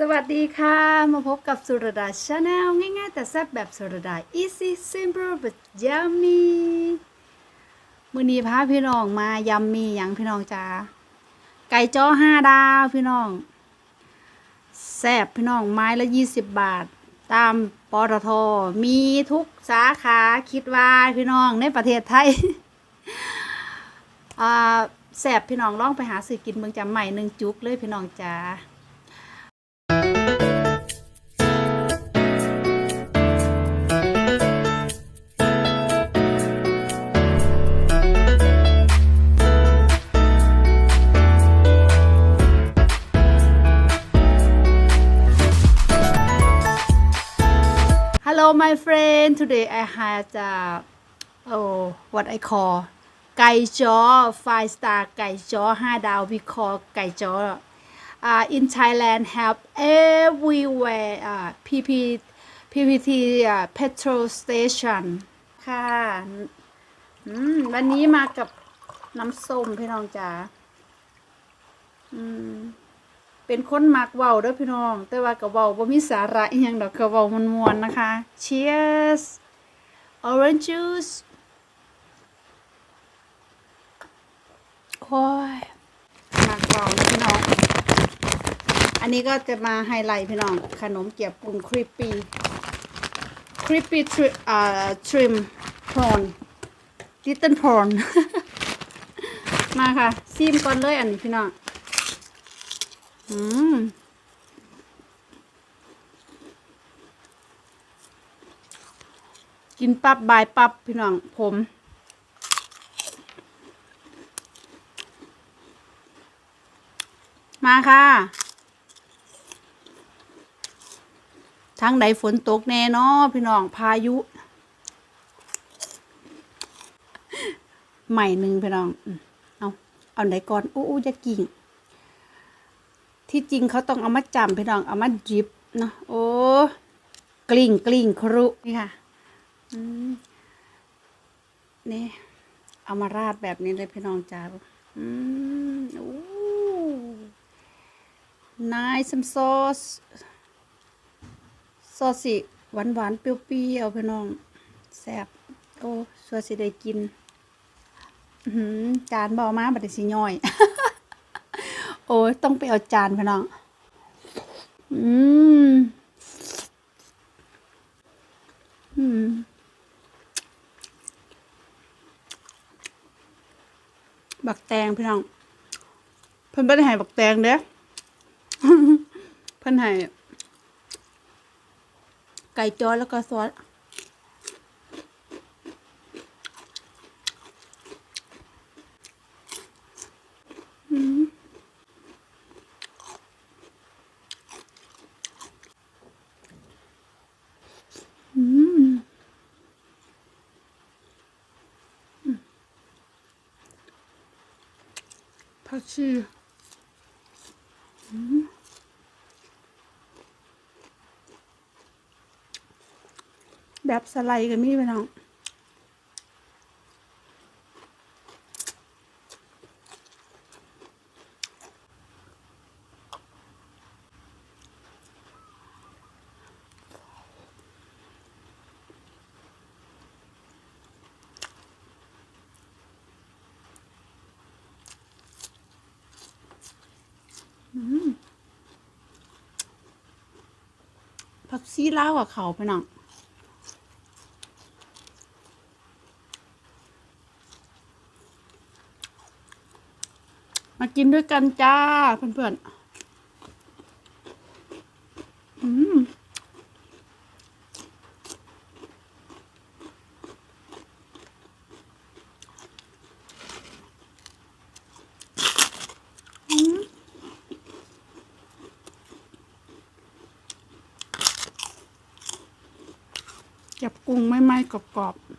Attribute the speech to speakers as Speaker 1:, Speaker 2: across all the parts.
Speaker 1: สวัสดีค่ะ มาพบกับสุรดาชาแนลง่ายๆ แต่แซ่บแบบสุรดา easy simple but yummy มือนี้พาพี่น้องมายัมมีอย่างพี่น้องจ้าไก่จ้อห้าดาวพี่น้องแซ่บพี่น้องไม้ละยี่สิบบาท ตามปตทมีทุกสาขาคิดว่าพี่น้องในประเทศไทยแซ่บพี่น้องลองไปหาซื้อกินเมืองจำใหม่หนึ่งจุกเลยพี่น้องจ้า Hello, my friend. Today I had uh, oh what I call ไก่จ้อ five star ไก่จ้อห้าดาว we call ไก่จ้อ uh, in Thailand have everywhere uh, PP PPT uh, petrol station ค่ะวันนี้มากับน้ำส้มพี่น้องจ๋าอืม เป็นคนมักเว้าเด้อพี่น้อง แต่ว่าก็เว้าบ่มีสาระอีหยังดอกก็เว้ามวนๆนะคะ Cheers orange juice โอ้ยมักเว้าพี่น้อง อันนี้ก็จะมาไฮไลท์พี่น้อง ขนมเกี๊ยวปุ้งคริปปี้คริปปี้ทริอ่าทริมพรอนลิตเติ้ลพรอนมาค่ะซิมก่อนเลยอันนี้พี่น้อง อืมกินปับบายปับพี่น้องผม มาค่ะ ทางใดฝนตกแน่นอพี่น้องพายุ ใหม่หนึ่งพี่น้อง เอาเอาไหนก่อนอู้อู้จะกิ่ง ที่จริงเขาต้องเอามาจำพี่น้องเอามาจิบเนาะโอ้กลิ้งกลิ้งครุนี่ค่ะนี่เอามาราดแบบนี้เลยพี่น้องจ้าอืมโอ้ nice some sauce ซอสสิหวานหวานเปรี้ยวๆพี่น้องแซ่บโอ้สัวสิได้กินอื้อหือจานบอมาบัดสิย่อย โอ้ยต้องไปเอาจานพี่น้อง อืม อืม บักแตงพี่น้อง เพิ่นบ่ได้ให้บักแตงเด้อเพิ่นให้ไก่จอแล้วก็ซอส อืม อืม ผักชีแบบสไลด์ก็มีไปน้อง ผักซีลาวกับเขาไปน้องมากินด้วยกันจ้าเพื่อนๆอืมอืมจั บกุ้งไม่ไหม้กรอบๆ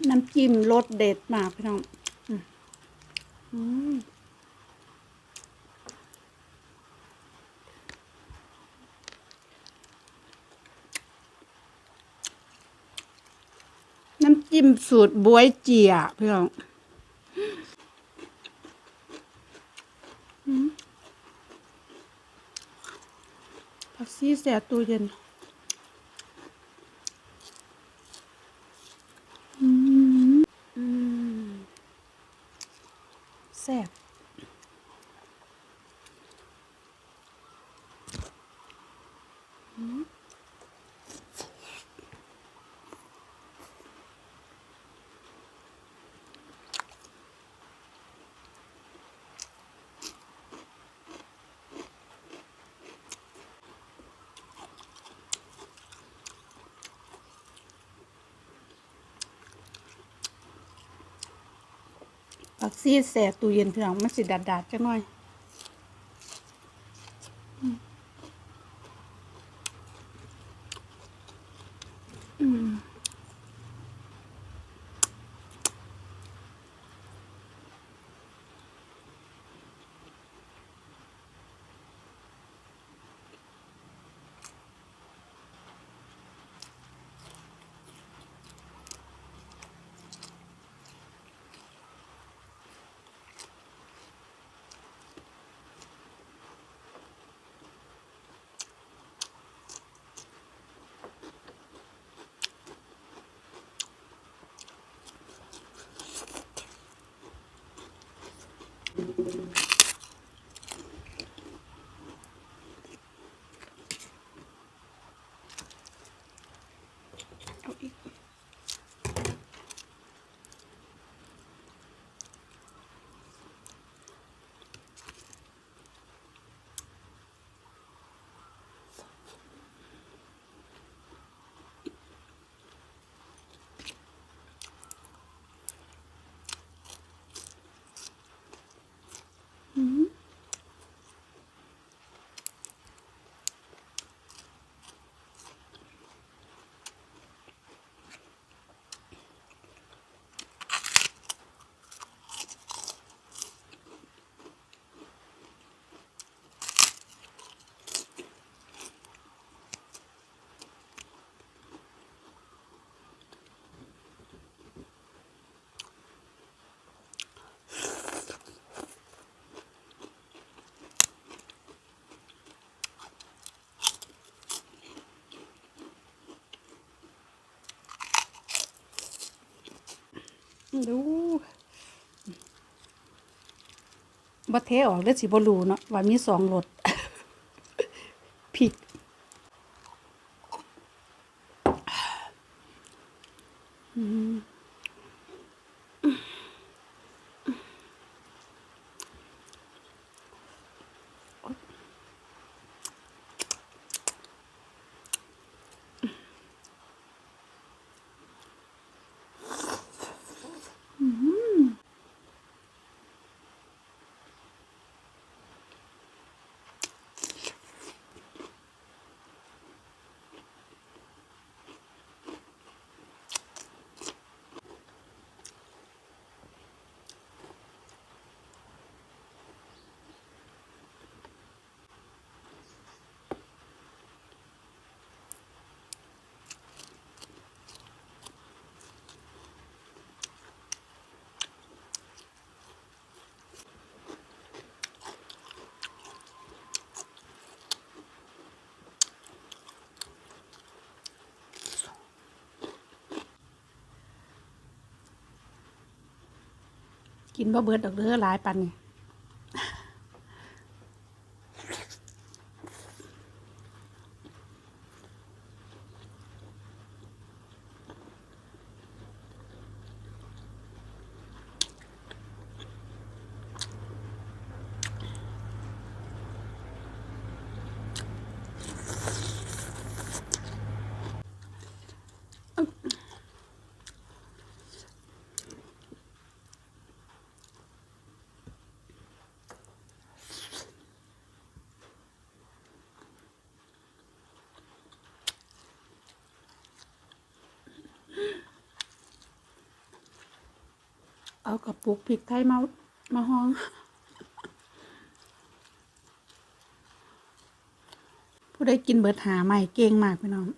Speaker 1: อำจิ้มรสเด็ดมากพี่น้องน้ำจิ้มสูตรบวยเจียพี่น้องผักซีแสบตัวเย็นอืม แซ่บ ผักซีแสบตู้เย็นพี่น้องมันสิดาดๆจังหน่อย บ่เทออกเลือสิบ่รู้เนาะว่ามีสองรสผิดอืม กินบ่เบิดดอกเด้อหลายปันนี่ เอากระปุกพริกไทยมามาห้อง ผู้ได้กินเบิดหาใหม่เก่งมากพี่น้อง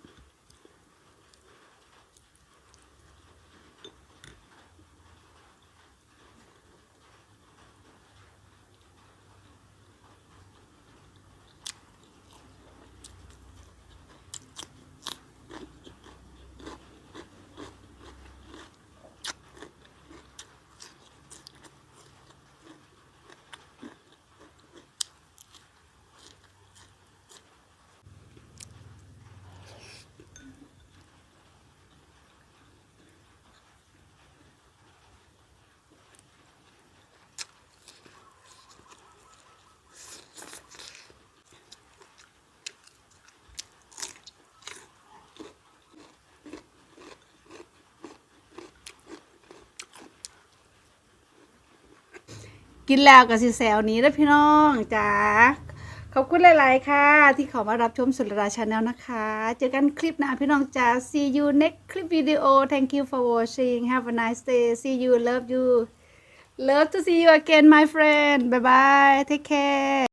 Speaker 1: กินแล้วกับสิแซวนี้นะพี่น้องจ้าขอบคุณหลาย ๆ ค่ะ ที่เขามารับชมสุรราชาแนลนะคะ เจอกันคลิปหน้าพี่น้องจ้า see you next clip video thank you for watching have a nice day see you love you love to see you again my friend bye bye take care